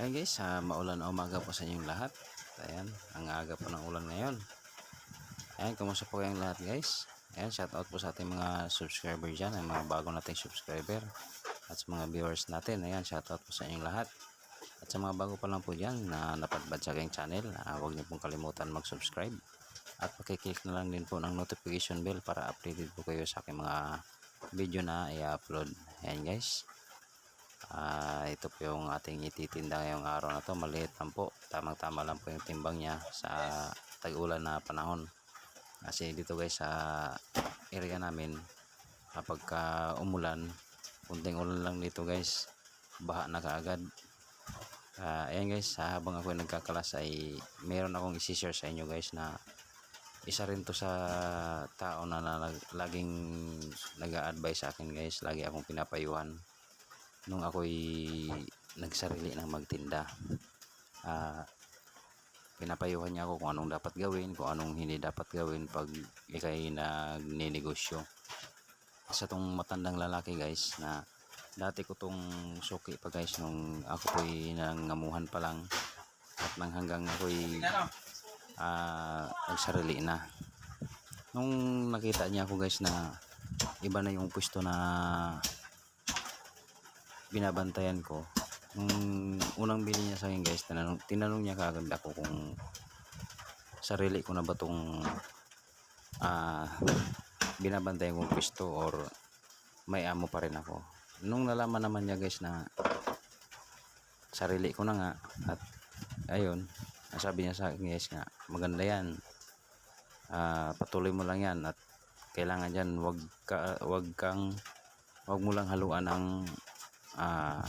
Ayan guys, uh, maulan na umaga po sa inyong lahat. Ayan, ang aga po ng ulan ngayon. Ayan, kumusta po kayong lahat guys? Ayan, shout out po sa ating mga subscriber dyan, ang mga bago nating subscriber. At sa mga viewers natin, ayan, shout out po sa inyong lahat. At sa mga bago pa lang po dyan na napadbad sa aking channel, uh, huwag niyo pong kalimutan mag-subscribe. At pakiclick na lang din po ng notification bell para updated po kayo sa aking mga video na i-upload. Ayan guys. Ah, ito po yung ating ititinda ngayong araw na to. Maliit lang po. Tamang-tama lang po yung timbang niya sa tag-ulan na panahon. Kasi dito guys sa area namin kapag ka umulan, kunting ulan lang dito guys, baha na kaagad. Ah, ayan guys, habang ako nagkakalas ay meron akong isi-share sa inyo guys na isa rin to sa tao na, na lag- laging nag-a-advise sa akin guys. Lagi akong pinapayuhan nung ako'y nagsarili ng magtinda. Ah, pinapayuhan niya ako kung anong dapat gawin, kung anong hindi dapat gawin pag ikay nagninegosyo. Sa tong matandang lalaki guys na dati ko tong suki pa guys nung ako po'y nangamuhan pa lang at nang hanggang ako'y ah nagsarili na. Nung nakita niya ako guys na iba na yung pwesto na binabantayan ko. Nung unang bili niya sa akin guys tinanong, tinanong niya kaagad ako kung sarili ko na ba tong ah binabantayan kong pwesto or may amo pa rin ako. Nung nalaman naman niya guys na sarili ko na nga at ayun nasabi niya sa akin guys nga maganda yan. Ah, patuloy mo lang yan at kailangan dyan wag, ka, wag kang wag mo lang haluan ang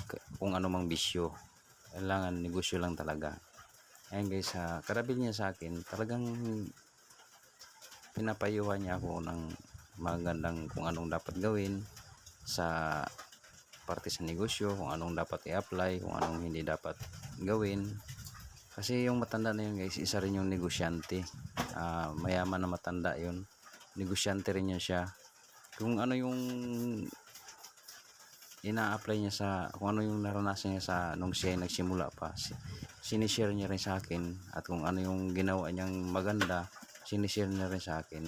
k- kung ano mang bisyo. Kailangan negosyo lang talaga. Ayun guys sa karabil niya sa akin talagang pinapayuhan niya ako ng magandang kung anong dapat gawin sa parte sa negosyo kung anong dapat i-apply kung anong hindi dapat gawin. Kasi yung matanda na yun guys isa rin yung negosyante. Ah, mayaman na matanda yun. Negosyante rin yun siya. Kung ano yung ina-apply niya sa kung ano yung naranasan niya sa nung siya nagsimula pa. Si, sinishare niya rin sa akin at kung ano yung ginawa niyang maganda sinishare niya rin sa akin.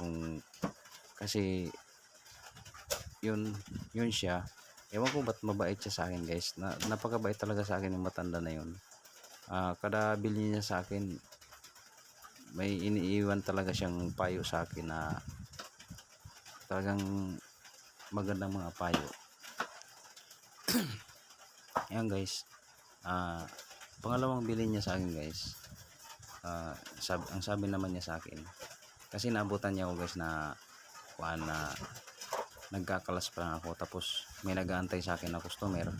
Kung kasi yun yun siya. Ewan ko ba't mabait siya sa akin guys. Na, napakabait talaga sa akin yung matanda na yun. Ah, kada bili niya sa akin may iniiwan talaga siyang payo sa akin na talagang magandang mga payo ayan guys. Ah pangalawang bilhin niya sa akin guys. Ah sab ang sabi naman niya sa akin kasi naabutan niya ako guys na kuan na nagkakalas pa lang ako. Tapos may nag-aantay sa akin na customer.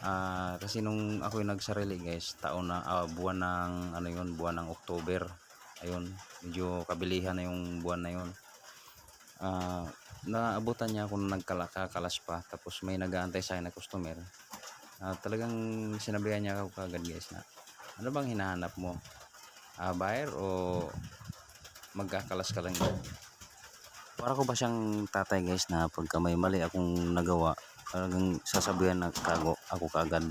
Ah kasi nung ako yung nagsarili guys taon na ah, buwan ng ano yun buwan ng October. Ayun medyo kabilihan na yung buwan na yun ah naabutan niya ako nung nagkakalas pa tapos may nag-aantay sa akin na customer. Ah, talagang sinabihan niya ako kagad guys na ano bang hinahanap mo? Ah, buyer o magkakalas ka lang para ko ba siyang tatay guys na pagka may mali akong nagawa talagang sasabihan na kago ako kagad.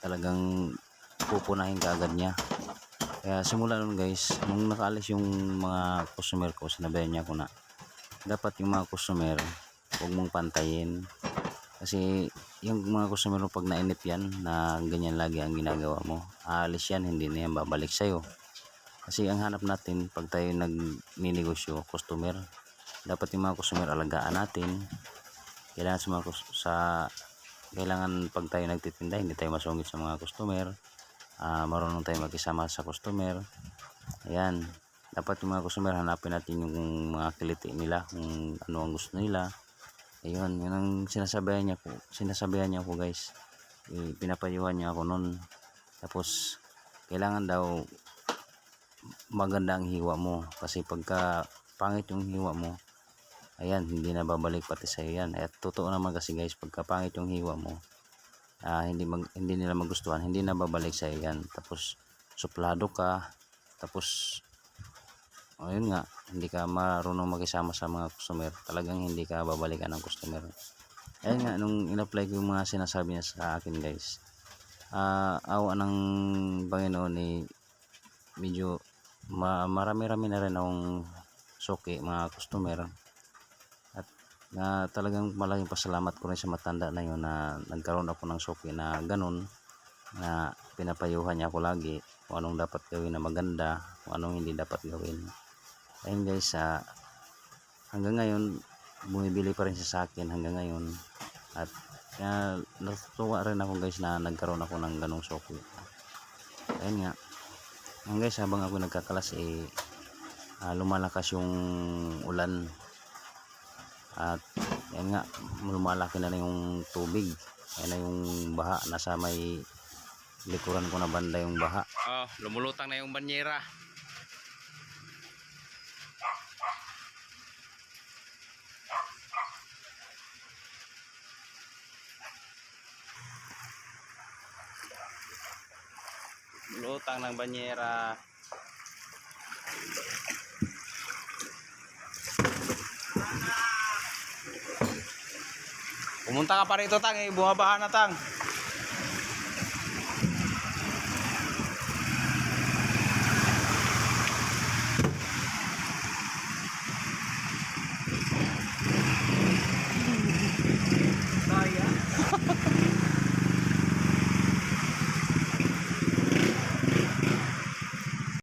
Talagang pupunahin kagad niya. Kaya simula nun guys nung nakaalis yung mga customer ko sinabihan niya ako na dapat yung mga customer huwag mong pantayin. Kasi yung mga customer pag nainip yan na ganyan lagi ang ginagawa mo aalis yan hindi na yan babalik sa'yo. Kasi ang hanap natin pag tayo nagninegosyo customer dapat yung mga customer alagaan natin. Kailangan sa sa kailangan pag tayo nagtitinda hindi tayo masungit sa mga customer. Ah, marunong tayo makisama sa customer. Ayan dapat yung mga customer hanapin natin yung mga kiliti nila kung ano ang gusto nila. Ayun yun ang sinasabihan niya ko sinasabihan niya ako guys. Eh, pinapayuhan niya ako noon tapos kailangan daw maganda ang hiwa mo. Kasi pagka pangit yung hiwa mo ayan hindi na babalik pati sa yan. At totoo naman kasi guys pagka pangit yung hiwa mo ah, hindi mag, hindi nila magustuhan hindi na babalik sa yan. Tapos suplado ka. Tapos ayun nga hindi ka marunong makisama sa mga customer. Talagang hindi ka babalikan ng customer. Ayun nga nung in-apply ko yung mga sinasabi niya sa akin guys ah, awa ng Panginoon eh, medyo ma marami-rami na rin akong suki mga customer. At na talagang malaking pasalamat ko rin sa matanda na yun na nagkaroon ako ng suki na ganun na pinapayuhan niya ako lagi kung anong dapat gawin na maganda kung anong hindi dapat gawin ayun guys ah, hanggang ngayon bumibili pa rin siya sa akin hanggang ngayon. At kaya natutuwa rin ako guys na nagkaroon ako ng ganong suki ayun nga. Ngayon guys habang ako nagkakalas eh ah, lumalakas yung ulan. At yan nga lumalaki na rin yung tubig. Yan na yung baha nasa may likuran ko na banda yung baha. Oh, lumulutang na yung banyera lutang ng banyera. Pumunta ka pa rito tang. Eh bumabaha na tang